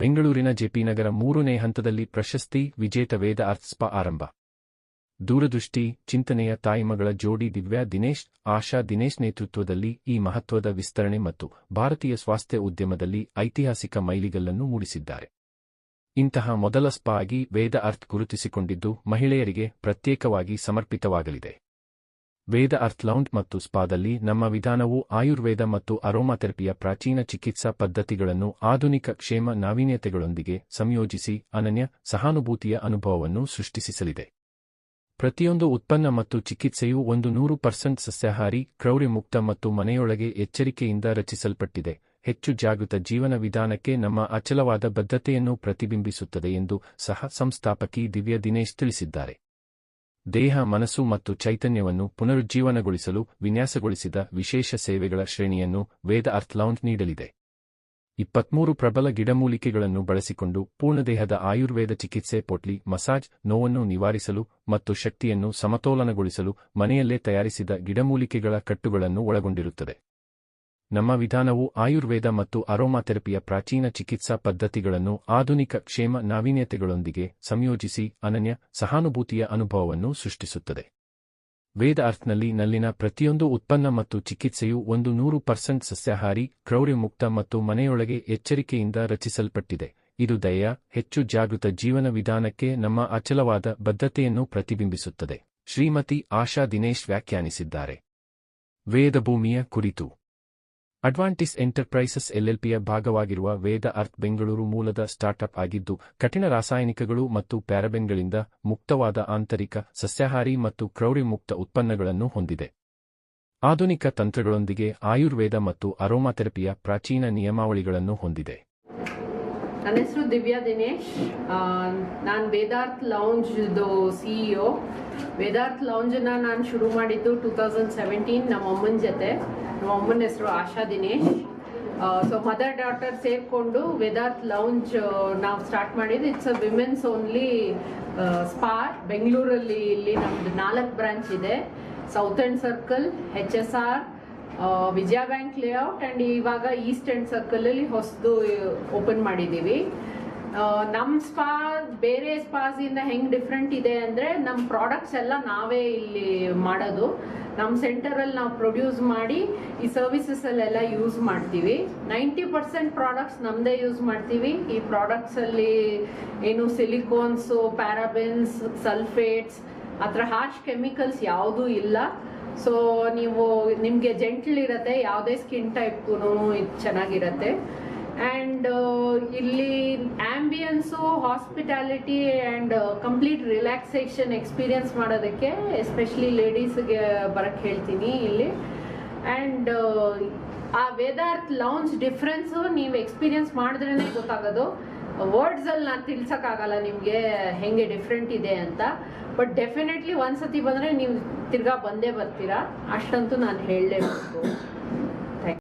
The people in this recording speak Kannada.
ಬೆಂಗಳೂರಿನ ಜೆಪಿನಗರ ಮೂರನೇ ಹಂತದಲ್ಲಿ ಪ್ರಶಸ್ತಿ, ವಿಜೇತ ವೇದ ಅರ್ಥ ಸ್ಪಾ ಆರಂಭ. ದೂರದೃಷ್ಟಿ, ಚಿಂತನೆಯ ತಾಯಿಮಗಳ ಜೋಡಿ ದಿವ್ಯಾ ದಿನೇಶ್, ಆಶಾ ದಿನೇಶ್ ನೇತೃತ್ವದಲ್ಲಿ ಈ ಮಹತ್ವದ ವಿಸ್ತರಣೆ ಮತ್ತು ಭಾರತೀಯ ಸ್ವಾಸ್ಥ್ಯ ಉದ್ಯಮದಲ್ಲಿ ಐತಿಹಾಸಿಕ ಮೈಲಿಗಲ್ಲನ್ನು ಮೂಡಿಸಿದ್ದಾರೆ. ಇಂತಹ ಮೊದಲ ಸ್ಪಾ ಆಗಿ ವೇದ ಅರ್ಥ್ ಗುರುತಿಸಿಕೊಂಡಿದ್ದು ಮಹಿಳೆಯರಿಗೆ ಪ್ರತ್ಯೇಕವಾಗಿ ಸಮರ್ಪಿತವಾಗಲಿದೆ. ವೇದ ಅರ್ಥ್ಲೌಂಡ್ ಮತ್ತು ಸ್ಪಾದಲ್ಲಿ ನಮ್ಮ ವಿಧಾನವು ಆಯುರ್ವೇದ ಮತ್ತು ಅರೋಮಾಥೆರಪಿಯ ಪ್ರಾಚೀನ ಚಿಕಿತ್ಸಾ ಪದ್ಧತಿಗಳನ್ನು ಆಧುನಿಕ ಕ್ಷೇಮ ನಾವೀನ್ಯತೆಗಳೊಂದಿಗೆ ಸಂಯೋಜಿಸಿ ಅನನ್ಯ ಸಹಾನುಭೂತಿಯ ಅನುಭವವನ್ನು ಸೃಷ್ಟಿಸಲಿದೆ ಪ್ರತಿಯೊಂದು ಉತ್ಪನ್ನ ಮತ್ತು ಚಿಕಿತ್ಸೆಯು ಒಂದು ನೂರು ಪರ್ಸೆಂಟ್ ಸಸ್ಯಾಹಾರಿ, ಕ್ರೌರ್ಯಮುಕ್ತ ಮತ್ತು ಮನೆಯೊಳಗೆ ಎಚ್ಚರಿಕೆಯಿಂದ ರಚಿಸಲ್ಪಟ್ಟಿದೆ. ಹೆಚ್ಚು ಜಾಗೃತ ಜೀವನ ವಿಧಾನಕ್ಕೆ ನಮ್ಮ ಅಚಲವಾದ ಬದ್ಧತೆಯನ್ನು ಪ್ರತಿಬಿಂಬಿಸುತ್ತದೆ ಎಂದು ಸಹ ಸಂಸ್ಥಾಪಕಿ ದಿವ್ಯ ದಿನೇಶ್ ತಿಳಿಸಿದ್ದಾರೆ. ದೇಹ, ಮನಸ್ಸು ಮತ್ತು ಚೈತನ್ಯವನ್ನು ಪುನರುಜ್ಜೀವನಗೊಳಿಸಲು ವಿನ್ಯಾಸಗೊಳಿಸಿದ ವಿಶೇಷ ಸೇವೆಗಳ ಶ್ರೇಣಿಯನ್ನು ವೇದ ಅರ್ಥ್ ಲೌಂಜ್ ನೀಡಲಿದೆ. ಇಪ್ಪತ್ಮೂರು ಪ್ರಬಲ ಗಿಡಮೂಲಿಕೆಗಳನ್ನು ಬಳಸಿಕೊಂಡು ಪೂರ್ಣದೇಹದ ಆಯುರ್ವೇದ ಚಿಕಿತ್ಸೆ ಪೊಟ್ಲಿ, ಮಸಾಜ್, ನೋವನ್ನು ನಿವಾರಿಸಲು ಮತ್ತು ಶಕ್ತಿಯನ್ನು ಸಮತೋಲನಗೊಳಿಸಲು ಮನೆಯಲ್ಲೇ ತಯಾರಿಸಿದ ಗಿಡಮೂಲಿಕೆಗಳ ಕಟ್ಟುಗಳನ್ನು ಒಳಗೊಂಡಿರುತ್ತದೆ. ನಮ್ಮ ವಿಧಾನವು ಆಯುರ್ವೇದ ಮತ್ತು ಅರೋಮಾಥೆರಪಿಯ ಪ್ರಾಚೀನ ಚಿಕಿತ್ಸಾ ಪದ್ಧತಿಗಳನ್ನು ಆಧುನಿಕ ಕ್ಷೇಮ ನಾವೀನ್ಯತೆಗಳೊಂದಿಗೆ ಸಂಯೋಜಿಸಿ ಅನನ್ಯ ಸಹಾನುಭೂತಿಯ ಅನುಭವವನ್ನು ಸೃಷ್ಟಿಸುತ್ತದೆ. ವೇದ ಅರ್ಥ್ನಲ್ಲಿ ನಲ್ಲಿನ ಪ್ರತಿಯೊಂದು ಉತ್ಪನ್ನ ಮತ್ತು ಚಿಕಿತ್ಸೆಯು ಒಂದು ನೂರು ಪರ್ಸೆಂಟ್ ಸಸ್ಯಾಹಾರಿ, ಕ್ರೌರ್ಯಮುಕ್ತ ಮತ್ತು ಮನೆಯೊಳಗೆ ಎಚ್ಚರಿಕೆಯಿಂದ ರಚಿಸಲ್ಪಟ್ಟಿದೆ. ಇದು ದಯ ಹೆಚ್ಚು ಜಾಗೃತ ಜೀವನ ವಿಧಾನಕ್ಕೆ ನಮ್ಮ ಅಚಲವಾದ ಬದ್ಧತೆಯನ್ನು ಪ್ರತಿಬಿಂಬಿಸುತ್ತದೆ. ಶ್ರೀಮತಿ ಆಶಾ ದಿನೇಶ್ ವ್ಯಾಖ್ಯಾನಿಸಿದ್ದಾರೆ. ವೇದಭೂಮಿಯ ಕುರಿತು. ಅಡ್ವಾಂಟಿಸ್ ಎಂಟರ್ಪ್ರೈಸಸ್ ಎಲ್ಎಲ್ಪಿಯ ಭಾಗವಾಗಿರುವ ವೇದ ಅರ್ಥ್ ಬೆಂಗಳೂರು ಮೂಲದ ಸ್ಟಾರ್ಟ್ಅಪ್ ಆಗಿದ್ದು, ಕಠಿಣ ರಾಸಾಯನಿಕಗಳು ಮತ್ತು ಪ್ಯಾರಬೆನ್ಗಳಿಂದ ಮುಕ್ತವಾದ ಆಂತರಿಕ ಸಸ್ಯಾಹಾರಿ ಮತ್ತು ಕ್ರೌರ್ಯಮುಕ್ತ ಉತ್ಪನ್ನಗಳನ್ನು ಹೊಂದಿದೆ. ಆಧುನಿಕ ತಂತ್ರಗಳೊಂದಿಗೆ ಆಯುರ್ವೇದ ಮತ್ತು ಅರೋಮಾಥೆರಪಿಯ ಪ್ರಾಚೀನ ನಿಯಮಾವಳಿಗಳನ್ನು ಹೊಂದಿದೆ. ನನ್ನ ಹೆಸರು ದಿವ್ಯಾ ದಿನೇಶ್. ನಾನು ವೇದಾರ್ತ್ ಲೌಂಜ್ದು ಸಿ ಇ ಒ ವೇದಾರ್ತ್ ಲೌಂಜನ್ನ ನಾನು ಶುರು ಮಾಡಿದ್ದು ಟೂ ತೌಸಂಡ್ ಸೆವೆಂಟೀನ್ ನಮ್ಮ ಅಮ್ಮನ ಜೊತೆ. ನಮ್ಮ ಅಮ್ಮನ ಹೆಸರು Asha Dinesh. So mother daughter ಸೇರಿಕೊಂಡು ವೇದಾರ್ತ್ ಲೌಂಜ್ ನಾವು ಸ್ಟಾರ್ಟ್ ಮಾಡಿದ್ದು. It's a women's only spa ಬೆಂಗಳೂರಲ್ಲಿ ಇಲ್ಲಿ ನಮ್ಮದು ನಾಲ್ಕು ಬ್ರಾಂಚ್ ಇದೆ. South circle H S R Vijaya bank layout and ಇವಾಗ ಈಸ್ಟ್ ಆ್ಯಂಡ್ ಸರ್ಕಲಲ್ಲಿ ಹೊಸದು ಓಪನ್ ಮಾಡಿದ್ದೀವಿ. ನಮ್ಮ ಸ್ಪಾ ಬೇರೆ ಸ್ಪಾಸಿಂದ ಹೆಂಗೆ ಡಿಫ್ರೆಂಟ್ ಇದೆ ಅಂದರೆ ನಮ್ಮ ಪ್ರಾಡಕ್ಟ್ಸ್ ಎಲ್ಲ ನಾವೇ ಇಲ್ಲಿ ಮಾಡೋದು. ನಮ್ಮ ಸೆಂಟರಲ್ಲಿ ನಾವು ಪ್ರೊಡ್ಯೂಸ್ ಮಾಡಿ ಈ ಸರ್ವಿಸಸಲ್ಲೆಲ್ಲ ಯೂಸ್ ಮಾಡ್ತೀವಿ. ನೈಂಟಿ ಪರ್ಸೆಂಟ್ ಪ್ರಾಡಕ್ಟ್ಸ್ ನಮ್ಮದೇ ಯೂಸ್ ಮಾಡ್ತೀವಿ. ಈ ಪ್ರಾಡಕ್ಟ್ಸಲ್ಲಿ ಏನು ಸಿಲಿಕೋನ್ಸು ಪ್ಯಾರಾಬಿನ್ಸ್ ಸಲ್ಫೇಟ್ಸ್ ಆ ಥರ ಹಾರ್ಶ್ ಕೆಮಿಕಲ್ಸ್ ಯಾವುದೂ ಇಲ್ಲ. ಸೊ ನೀವು ನಿಮಗೆ ಜೆಂಟ್ಲ್ ಇರುತ್ತೆ, ಯಾವುದೇ ಸ್ಕಿನ್ ಟೈಪ್ಗೂ ಇದು ಚೆನ್ನಾಗಿರುತ್ತೆ. ಆ್ಯಂಡ್ ಇಲ್ಲಿ ambience hospitality and complete relaxation experience ಮಾಡೋದಕ್ಕೆ ಎಸ್ಪೆಷಲಿ ಲೇಡೀಸ್ಗೆ ಬರೋಕ್ಕೆ ಹೇಳ್ತೀನಿ ಇಲ್ಲಿ. ಆ್ಯಂಡ್ ಆ ವೇದಾರ್ಥ್ ಲೌಂಜ್ ಡಿಫ್ರೆನ್ಸು ನೀವು ಎಕ್ಸ್ಪೀರಿಯನ್ಸ್ ಮಾಡಿದ್ರೇ ಗೊತ್ತಾಗೋದು. ವರ್ಡ್ಸಲ್ಲಿ ನಾನು ತಿಳ್ಸೋಕ್ಕಾಗಲ್ಲ, ನಿಮಗೆ ಹೆಂಗೆ ಡಿಫ್ರೆಂಟ್ ಇದೆ ಅಂತ. ಬಟ್ ಡೆಫಿನೆಟ್ಲಿ ಒಂದ್ಸತಿ ಬಂದರೆ ನೀವು ತಿರ್ಗಾ ಬಂದೇ ಬರ್ತೀರಾ? ಅಷ್ಟಂತೂ ನಾನು ಹೇಳಲೇಬೇಕು.